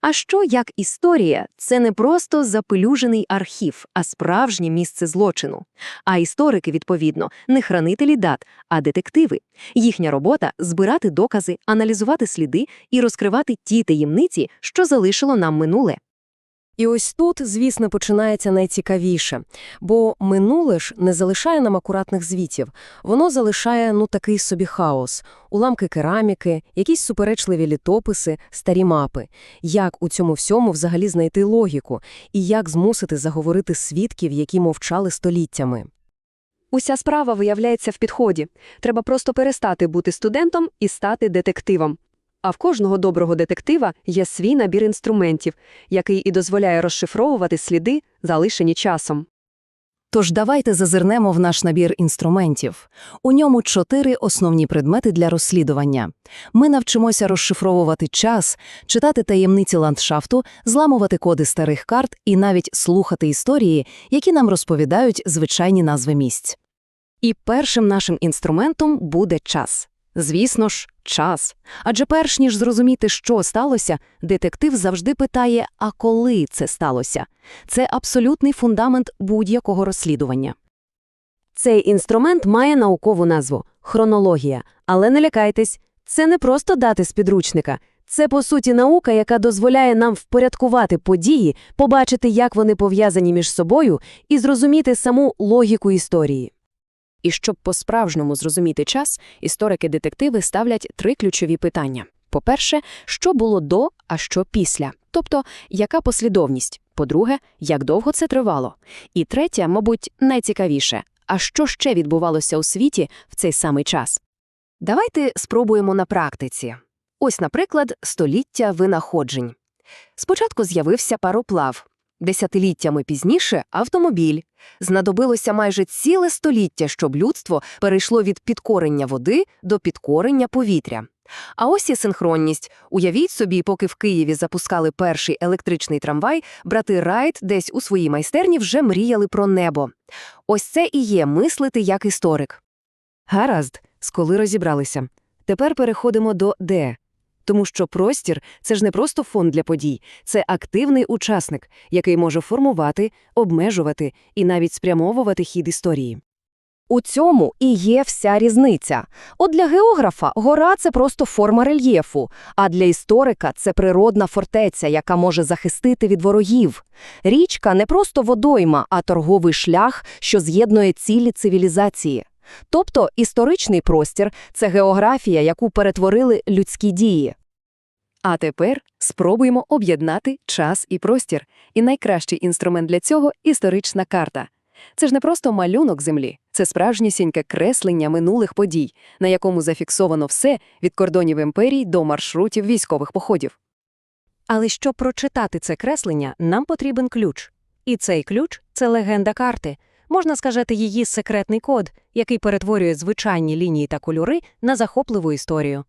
А що як історія це не просто запелюжений архів, а справжнє місце злочину. А історики, відповідно, не хранителі дат, а детективи. Їхня робота збирати докази, аналізувати сліди і розкривати ті таємниці, що залишило нам минуле. І ось тут, звісно, починається найцікавіше, бо минуле ж не залишає нам акуратних звітів, воно залишає ну такий собі хаос, уламки кераміки, якісь суперечливі літописи, старі мапи. Як у цьому всьому взагалі знайти логіку, і як змусити заговорити свідків, які мовчали століттями. Уся справа виявляється в підході. Треба просто перестати бути студентом і стати детективом. А в кожного доброго детектива є свій набір інструментів, який і дозволяє розшифровувати сліди, залишені часом. Тож давайте зазирнемо в наш набір інструментів. У ньому чотири основні предмети для розслідування. Ми навчимося розшифровувати час, читати таємниці ландшафту, зламувати коди старих карт і навіть слухати історії, які нам розповідають звичайні назви місць. І першим нашим інструментом буде час. Звісно ж, час. Адже перш ніж зрозуміти, що сталося, детектив завжди питає, а коли це сталося. Це абсолютний фундамент будь-якого розслідування. Цей інструмент має наукову назву хронологія. Але не лякайтесь, це не просто дати з підручника. Це, по суті, наука, яка дозволяє нам впорядкувати події, побачити, як вони пов'язані між собою, і зрозуміти саму логіку історії. І щоб по-справжньому зрозуміти час, історики-детективи ставлять три ключові питання. По-перше, що було до, а що після? Тобто, яка послідовність? По-друге, як довго це тривало? І третє, мабуть, найцікавіше – а що ще відбувалося у світі в цей самий час? Давайте спробуємо на практиці. Ось, наприклад, століття винаходжень. Спочатку з'явився пароплав. Десятиліттями пізніше – автомобіль. Знадобилося майже ціле століття, щоб людство перейшло від підкорення води до підкорення повітря. А ось і синхронність. Уявіть собі, поки в Києві запускали перший електричний трамвай, брати Райт десь у своїй майстерні вже мріяли про небо. Ось це і є мислити як історик. Гаразд, з коли розібралися. Тепер переходимо до «де». Тому що простір – це ж не просто фон для подій, це активний учасник, який може формувати, обмежувати і навіть спрямовувати хід історії. У цьому і є вся різниця. От для географа гора – це просто форма рельєфу, а для історика – це природна фортеця, яка може захистити від ворогів. Річка – не просто водойма, а торговий шлях, що з'єднує цілі цивілізації. Тобто історичний простір – це географія, яку перетворили людські дії. А тепер спробуємо об'єднати час і простір. І найкращий інструмент для цього – історична карта. Це ж не просто малюнок землі, це справжнісіньке креслення минулих подій, на якому зафіксовано все від кордонів імперій до маршрутів військових походів. Але щоб прочитати це креслення, нам потрібен ключ. І цей ключ – це легенда карти. Можна сказати, її секретний код, який перетворює звичайні лінії та кольори на захопливу історію.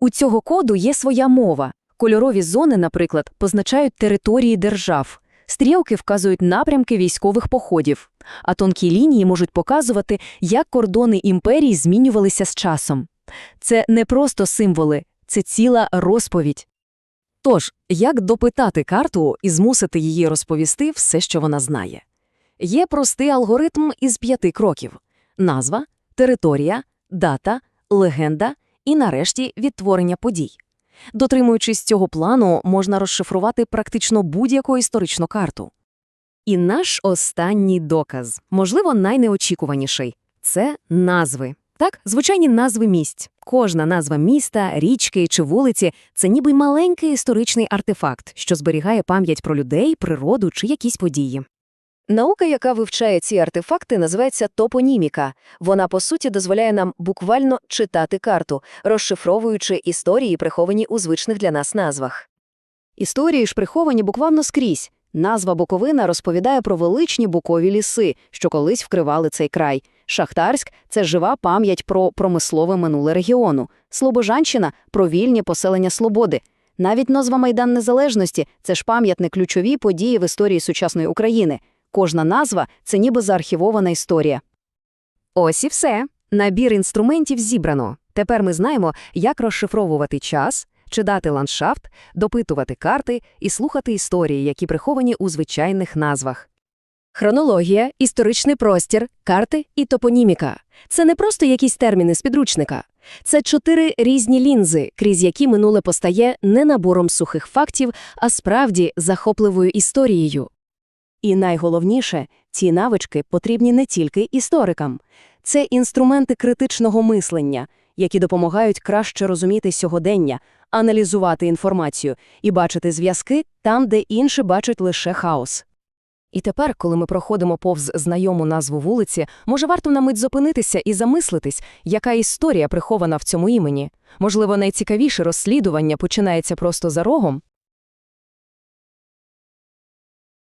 У цього коду є своя мова. Кольорові зони, наприклад, позначають території держав. Стрілки вказують напрямки військових походів, а тонкі лінії можуть показувати, як кордони імперій змінювалися з часом. Це не просто символи, це ціла розповідь. Тож, як допитати карту і змусити її розповісти все, що вона знає? Є простий алгоритм із п'яти кроків – назва, територія, дата, легенда і, нарешті, відтворення подій. Дотримуючись цього плану, можна розшифрувати практично будь-яку історичну карту. І наш останній доказ, можливо, найнеочікуваніший – це назви. Так, звичайні назви місць. Кожна назва міста, річки чи вулиці – це ніби маленький історичний артефакт, що зберігає пам'ять про людей, природу чи якісь події. Наука, яка вивчає ці артефакти, називається топоніміка. Вона, по суті, дозволяє нам буквально читати карту, розшифровуючи історії, приховані у звичних для нас назвах. Історії ж приховані буквально скрізь. Назва Буковина розповідає про величні букові ліси, що колись вкривали цей край. Шахтарськ – це жива пам'ять про промислове минуле регіону. Слобожанщина – про вільні поселення Слободи. Навіть назва Майдан Незалежності – це ж пам'ятник ключові події в історії сучасної України. Кожна назва – це ніби заархівована історія. Ось і все. Набір інструментів зібрано. Тепер ми знаємо, як розшифровувати час, читати ландшафт, допитувати карти і слухати історії, які приховані у звичайних назвах. Хронологія, історичний простір, карти і топоніміка – це не просто якісь терміни з підручника. Це чотири різні лінзи, крізь які минуле постає не набором сухих фактів, а справді захопливою історією. І найголовніше, ці навички потрібні не тільки історикам. Це інструменти критичного мислення, які допомагають краще розуміти сьогодення, аналізувати інформацію і бачити зв'язки там, де інші бачать лише хаос. І тепер, коли ми проходимо повз знайому назву вулиці, може варто на мить зупинитися і замислитись, яка історія прихована в цьому імені. Можливо, найцікавіше розслідування починається просто за рогом?